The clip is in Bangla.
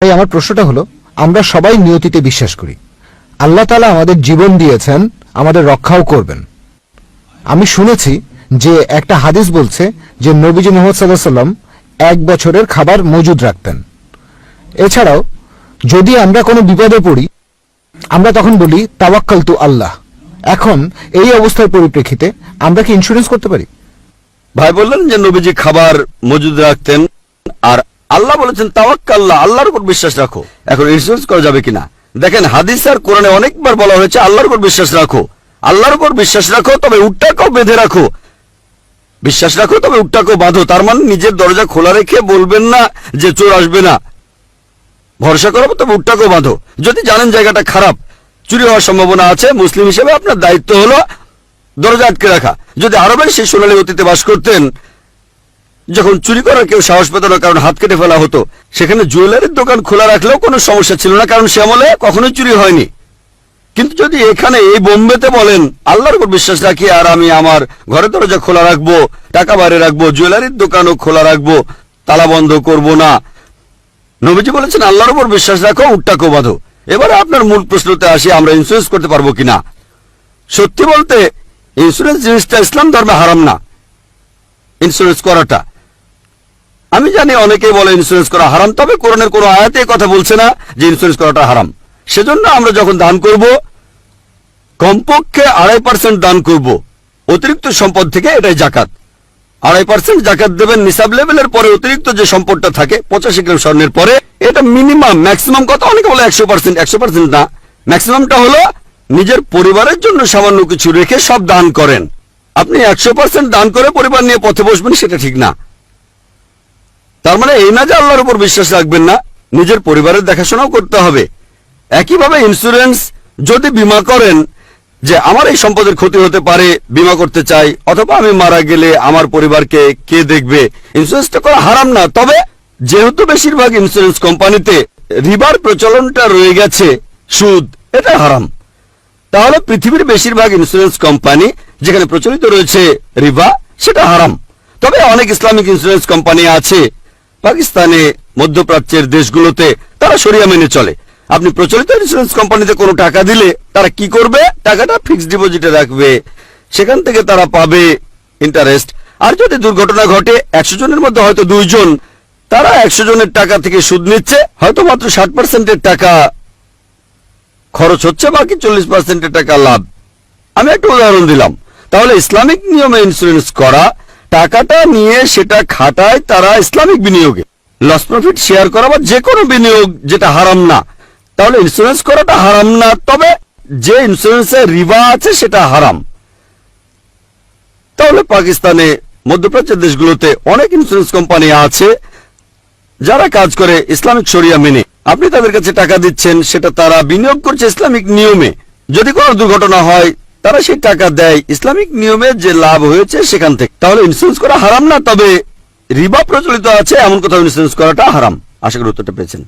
তাই আমার প্রশ্নটা হলো, আমরা সবাই নিয়তিতে বিশ্বাস করি। আল্লাহ তালা আমাদের জীবন দিয়েছেন, আমাদের রক্ষাও করবেন। আমি শুনেছি যে একটা হাদিস বলছে যে নবীজি মোহাম্মদ সাল্লাহ সাল্লাম এক বছরের খাবার মজুদ রাখতেন। এছাড়াও, যদি আমরা কোনো বিপদে পড়ি, আমরা তখন বলি তাওয়াক্কাল তু আল্লাহ। এখন এই অবস্থার পরিপ্রেক্ষিতে আমরা কি ইন্স্যুরেন্স করতে পারি? ভাই বললেন যে নবীজি খাবার মজুদ রাখতেন, আর আল্লাহ বলেছেন তাওয়াক্কাল্লাহ আল্লাহর উপর বিশ্বাস রাখো। এখন ইন্স্যুরেন্স করা যাবে কিনা? দেখেন, হাদিস আর কোরআনে অনেকবার বলা হয়েছে, আল্লাহর উপর বিশ্বাস রাখো। আল্লাহর উপর বিশ্বাস রাখো, তবে উটটাকেও বেঁধে রাখো। বিশ্বাস রাখো, তবে উটটাকেও বাঁধো। তার মানে নিজের দরজা খোলা রেখে বলবেন না যে চোর আসবে না। ভরসা করো, তবে উটটাকেও বাঁধো। যদি জানেন জায়গাটা খারাপ, চুরি হওয়ার সম্ভাবনা আছে, মুসলিম হিসেবে আপনার দায়িত্ব হলো দরজা আটকে রাখা। যদি আরবের সেই সোনালী অতীতে বাস করতেন যখন চুরি করার কেউ সাহস পেত না, কারণ হাত কেটে ফেলা হতো, সেখানে জুয়েলারির দোকান খোলা রাখলেও কোনো সমস্যা ছিল না, কারণ সে আমলে কখনোই চুরি হয়নি। কিন্তু যদি এখানে এই বোম্বেতে বলেন, আল্লাহর উপর বিশ্বাস রাখি, আর আমি আমার ঘরের দরজা খোলা রাখব, টাকা বাইরে রাখব, জুয়েলারির দোকানও খোলা রাখব, তালা বন্ধ করব না। নবীজি বলেছেন, আল্লাহর উপর বিশ্বাস রাখো, উটটাকেও বাঁধো। এবারে আপনার মূল প্রশ্নতে আসি, আমরা ইন্স্যুরেন্স করতে পারব কিনা? সত্যি বলতে ইন্স্যুরেন্স জিনিসটা ইসলাম ধর্মে হারাম না। ইন্স্যুরেন্স করাটা। আমি জানি অনেকেই বলে ইন্স্যুরেন্স করা হারাম, তবে কোরআনের কোনো আয়াতে কথা বলছে না যে ইন্স্যুরেন্স করাটা হারাম। সেজন্য আমরা যখন দান করব, কমপক্ষে আড়াই পার্সেন্ট দান করব। অতিরিক্ত সম্পদ থেকে এটাই জাকাত। আড়াই পার্সেন্ট জাকাত দেবেন নিসাব লেভেলের পরে অতিরিক্ত যে সম্পদটা থাকে, পঁচাশি গ্রাম স্বর্ণের পরে, এটা মিনিমাম ম্যাক্সিমাম কত? অনেকে বলে একশো পার্সেন্ট একশো পার্সেন্ট না। ম্যাক্সিমামটা হলো নিজের পরিবারের জন্য সামান্য কিছু রেখে সব দান করেন। আপনি একশো পার্সেন্ট দান করে পরিবার নিয়ে পথে বসবেন, সেটা ঠিক না। তার মানে এই না যে আল্লাহর উপর বিশ্বাস রাখবেন না, নিজের পরিবারের দেখাশোনাও করতে হবে। একইভাবে ইন্স্যুরেন্স যদি বীমা করেন যে আমার এই সম্পদের ক্ষতি হতে পারে, বীমা করতে চাই, অথবা আমি মারা গেলে আমার পরিবারকে কে দেখবে ইন্স্যুরেন্সটা করা হারাম না। তবে যেহেতু বেশিরভাগ ইন্স্যুরেন্স কোম্পানিতে রিবার প্রচলনটা রয়ে গেছে, সুদ, এটা হারাম। তাহলে পৃথিবীর বেশিরভাগ ইন্স্যুরেন্স কোম্পানি যেখানে প্রচলিত রয়েছে রিবা, সেটা হারাম। তবে অনেক ইসলামিক ইন্স্যুরেন্স কোম্পানি আছে পাকিস্তানে মধ্যপ্রাচ্যের দেশগুলোতে তারা সরিয়া মেনে চলে। আপনি প্রচলিত ইন্স্যুরেন্স কোম্পানিতে কোনো টাকা দিলে তারা কি করবে? টাকাটা ফিক্সড ডিপোজিটে রাখবে। সেখান থেকে তারা পাবে ইন্টারেস্ট আর যদি দুর্ঘটনা ঘটে, একশো জনের মধ্যে হয়তো দুইজন, তারা একশো জনের টাকা থেকে সুদ নিচ্ছে, হয়তো মাত্র ষাট পার্সেন্টের টাকা খরচ হচ্ছে, বাকি চল্লিশ পার্সেন্টের টাকা লাভ। আমি একটা উদাহরণ দিলাম। তাহলে ইসলামিক নিয়মে ইন্স্যুরেন্স করা টাকাটা নিয়ে সেটা খাটায় তারা ইসলামিক বিনিয়োগে। লস প্রফিট শেয়ার করা বা যে কোনো বিনিয়োগ যেটা হারাম না। তাহলে ইন্স্যুরেন্স করাটা হারাম না, তবে যে ইন্স্যুরেন্সের রিবা আছে সেটা হারাম। তাহলে পাকিস্তানে মধ্যপ্রাচ্যের দেশগুলোতে অনেক ইন্স্যুরেন্স কোম্পানি আছে, যারা কাজ করে ইসলামিক শরিয়া মেনে। আপনি তাদের কাছে টাকা দিচ্ছেন, সেটা তারা বিনিয়োগ করছে ইসলামিক নিয়মে। যদি কোনো দুর্ঘটনা হয় তারা সেই টাকা দেয়। ইসলামিক নিয়মে যে লাভ হয়েছে সেখান থেকে। তাহলে ইন্স্যুরেন্স করা হারাম না, তবে রিবা প্রচলিত আছে, এমন কোথাও ইন্স্যুরেন্স করাটা হারাম। আশা করি উত্তরটা পেয়েছেন।